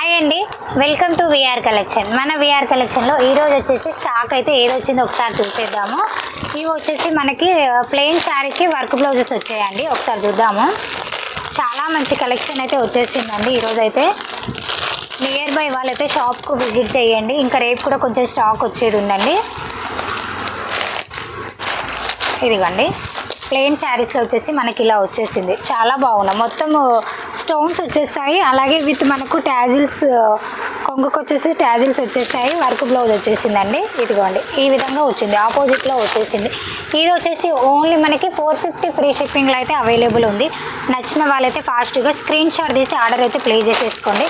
Hi అండి. Welcome to VR collection మన VR కలెక్షన్లో ఈరోజు వచ్చేసి స్టాక్ అయితే ఏది వచ్చిందో ఒకసారి చూసేద్దాము. ఇవి వచ్చేసి మనకి ప్లెయిన్ శారీకి వర్క్ బ్లౌజెస్ వచ్చాయండి. ఒకసారి చూద్దాము. చాలా మంచి కలెక్షన్ అయితే వచ్చేసిందండి ఈరోజు అయితే. నియర్ బై వాళ్ళైతే షాప్కు విజిట్ చేయండి. ఇంకా రేపు కూడా కొంచెం స్టాక్ వచ్చేది ఉందండి. ఇదిగండి. ప్లెయిన్ శారీస్లో వచ్చేసి మనకి ఇలా వచ్చేసింది. చాలా బాగున్నాయి. మొత్తం స్టోన్స్ వచ్చేస్తాయి. అలాగే విత్ మనకు ట్యాజిల్స్ కొంగుకు వచ్చేసి ట్యాజిల్స్ వచ్చేస్తాయి. వర్క్ బ్లౌజ్ వచ్చేసిందండి. ఇదిగోండి. ఈ విధంగా వచ్చింది. ఆపోజిట్లో వచ్చేసింది. ఇది వచ్చేసి ఓన్లీ మనకి ఫోర్ ఫిఫ్టీ ఫ్రీ షిప్పింగ్లో అయితే అవైలబుల్ ఉంది. నచ్చిన వాళ్ళైతే ఫాస్ట్గా స్క్రీన్ షాట్ తీసి ఆర్డర్ అయితే ప్లే చేసేసుకోండి.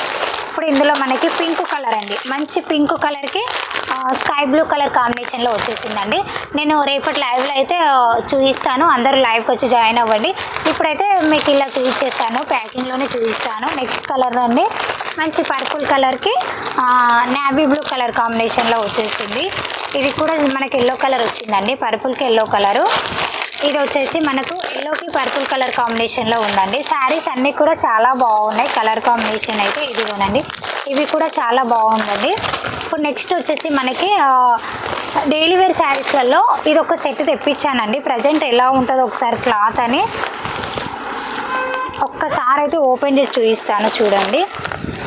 ఇప్పుడు ఇందులో మనకి పింక్ కలర్ అండి. మంచి పింక్ కలర్కి స్కై బ్లూ కలర్ కాంబినేషన్లో వచ్చేసిందండి. నేను రేపటి లైవ్లో అయితే చూపిస్తాను. అందరూ లైవ్కి వచ్చి జాయిన్ అవ్వండి. ఇప్పుడైతే మీకు ఇలా చూపించేస్తాను ప్యాకింగ్లోనే చూపిస్తాను. నెక్స్ట్ కలర్ అండి. మంచి పర్పుల్ కలర్కి నావీ బ్లూ కలర్ కాంబినేషన్లో వచ్చేసింది. ఇది కూడా మనకి ఎల్లో కలర్ వచ్చిందండి. పర్పుల్కి ఎల్లో కలరు ఇది వచ్చేసి మనకు ఎల్లోకి పర్పుల్ కలర్ కాంబినేషన్లో ఉందండి. శారీస్ అన్నీ కూడా చాలా బాగున్నాయి. కలర్ కాంబినేషన్ అయితే ఇదిగోనండి. ఇవి కూడా చాలా బాగుందండి. ఇప్పుడు నెక్స్ట్ వచ్చేసి మనకి డైలీ వేర్ శారీస్లలో ఇది ఒక సెట్ తెప్పించానండి. ప్రజెంట్ ఎలా ఉంటుందో ఒకసారి క్లాత్ అని ఒక్కసారి అయితే ఓపెన్ చేసి చూపిస్తాను చూడండి.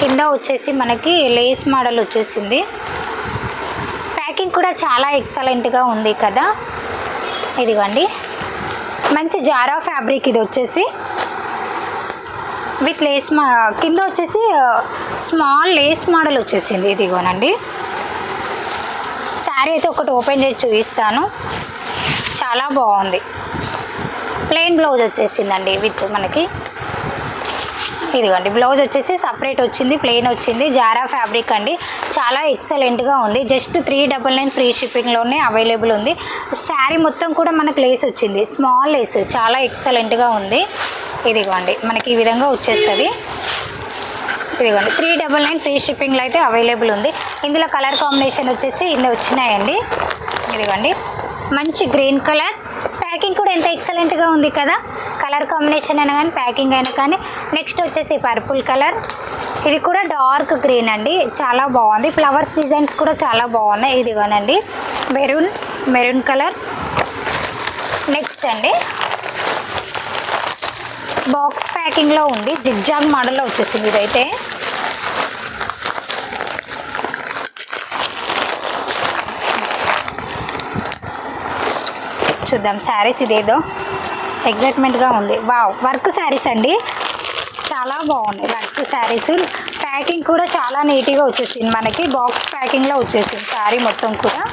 కింద వచ్చేసి మనకి లేస్ మోడల్ వచ్చేసింది. ప్యాకింగ్ కూడా చాలా ఎక్సలెంట్గా ఉంది కదా. ఇదిగోండి. మంచి జారా ఫ్యాబ్రిక్ ఇది వచ్చేసి. విత్ లేస్ మా కింద వచ్చేసి స్మాల్ లేస్ మోడల్ వచ్చేసింది ఇదిగోనండి. శారీ అయితే ఒకటి ఓపెన్ చేసి చూపిస్తాను. చాలా బాగుంది. ప్లెయిన్ బ్లౌజ్ వచ్చేసిందండి విత్ మనకి. ఇదిగోండి. బ్లౌజ్ వచ్చేసి సపరేట్ వచ్చింది ప్లెయిన్ వచ్చింది. జారా ఫ్యాబ్రిక్ అండి. చాలా ఎక్సలెంట్గా ఉంది. Just three double nine free షిప్పింగ్లోనే available ఉంది. శారీ మొత్తం కూడా మనకు లేస్ వచ్చింది. స్మాల్ లేస్ చాలా ఎక్సలెంట్గా ఉంది. ఇదిగోండి. మనకి ఈ విధంగా వచ్చేస్తుంది. ఇదిగోండి. త్రీ డబల్ నైన్ ఫ్రీ షిప్పింగ్లో అయితే అవైలబుల్ ఉంది. ఇందులో కలర్ కాంబినేషన్ వచ్చేసి ఇన్ని వచ్చినాయండి. ఇదిగోండి. మంచి గ్రీన్ కలర్ ప్యాకింగ్ కూడా ఎంత ఎక్సలెంట్గా ఉంది కదా. కలర్ కాంబినేషన్ అయినా కానీ ప్యాకింగ్ అయినా కానీ. నెక్స్ట్ వచ్చేసి పర్పుల్ కలర్. ఇది కూడా డార్క్ గ్రీన్ అండి. చాలా బాగుంది. ఫ్లవర్స్ డిజైన్స్ కూడా చాలా బాగున్నాయి. ఇదిగోనండి. Maroon maroon colour. నెక్స్ట్ అండి. బాక్స్ ప్యాకింగ్లో ఉంది. జిగ్జాగ్ మోడల్లో వచ్చేసింది ఇదైతే. చూద్దాం శారీస్ ఇదేదో. ఎగ్జైట్మెంట్గా ఉంది. వావ్. వర్క్ శారీస్ అండి. చాలా బాగున్నాయి. వర్క్ శారీస్. ప్యాకింగ్ కూడా చాలా నీట్గా వచ్చేసింది మనకి. బాక్స్ ప్యాకింగ్లో వచ్చేసింది శారీ మొత్తం కూడా.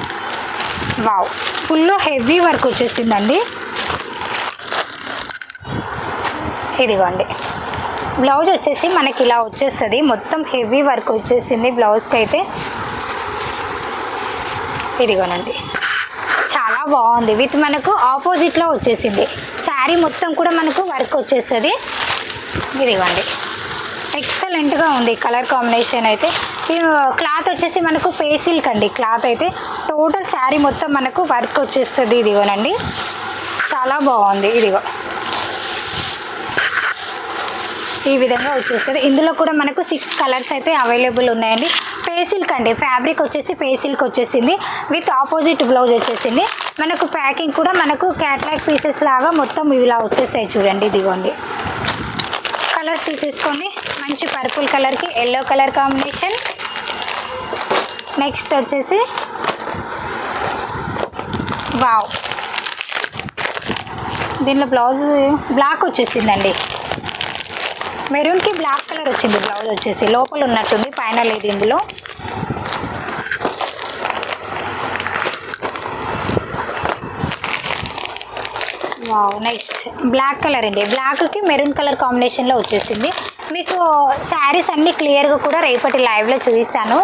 వావ్. ఫుల్ హెవీ వర్క్ వచ్చేసిందండి. ఇదిగోండి. బ్లౌజ్ వచ్చేసి మనకి ఇలా వచ్చేస్తుంది. మొత్తం హెవీ వర్క్ వచ్చేసింది బ్లౌజ్కి అయితే ఇదిగోనండి. చాలా బాగుంది. విత్ మనకు ఆపోజిట్లో వచ్చేసింది. శారీ మొత్తం కూడా మనకు వర్క్ వచ్చేస్తుంది ఇదిగోండి. ఎక్సలెంట్గా ఉంది కలర్ కాంబినేషన్ అయితే. ఈ క్లాత్ వచ్చేసి మనకు పేసిల్క్ అండి క్లాత్ అయితే. టోటల్ శారీ మొత్తం మనకు వర్క్ వచ్చేస్తుంది ఇదిగోనండి. చాలా బాగుంది ఇదిగో. ఈ విధంగా వచ్చేస్తుంది. ఇందులో కూడా మనకు సిక్స్ కలర్స్ అయితే అవైలబుల్ ఉన్నాయండి. పేసిల్క్ అండి. ఫ్యాబ్రిక్ వచ్చేసి పేసిల్క్ వచ్చేసింది. విత్ ఆపోజిట్ బ్లౌజ్ వచ్చేసింది. మనకు ప్యాకింగ్ కూడా మనకు క్యాట్లాగ్ పీసెస్ లాగా మొత్తం ఇలా వచ్చేసాయి చూడండి ఇదిగోండి. కలర్ చూసేసుకోండి. మంచి పర్పుల్ కలర్కి ఎల్లో కలర్ కాంబినేషన్. నెక్స్ట్ వచ్చేసి వావ్. దీనిలో బ్లౌజ్ బ్లాక్ వచ్చేసిందండి. మెరూన్కి బ్లాక్ కలర్ వచ్చింది బ్లౌజ్ వచ్చేసి. లోపల ఉన్నట్టుంది పైన లేదు ఇందులో. వావ్ నెక్స్ట్ బ్లాక్ కలర్ అండి. బ్లాక్కి మెరూన్ కలర్ కాంబినేషన్లో వచ్చేసింది. మీకు శారీస్ అన్నీ క్లియర్గా కూడా రేపటి లైవ్లో చూపిస్తాను.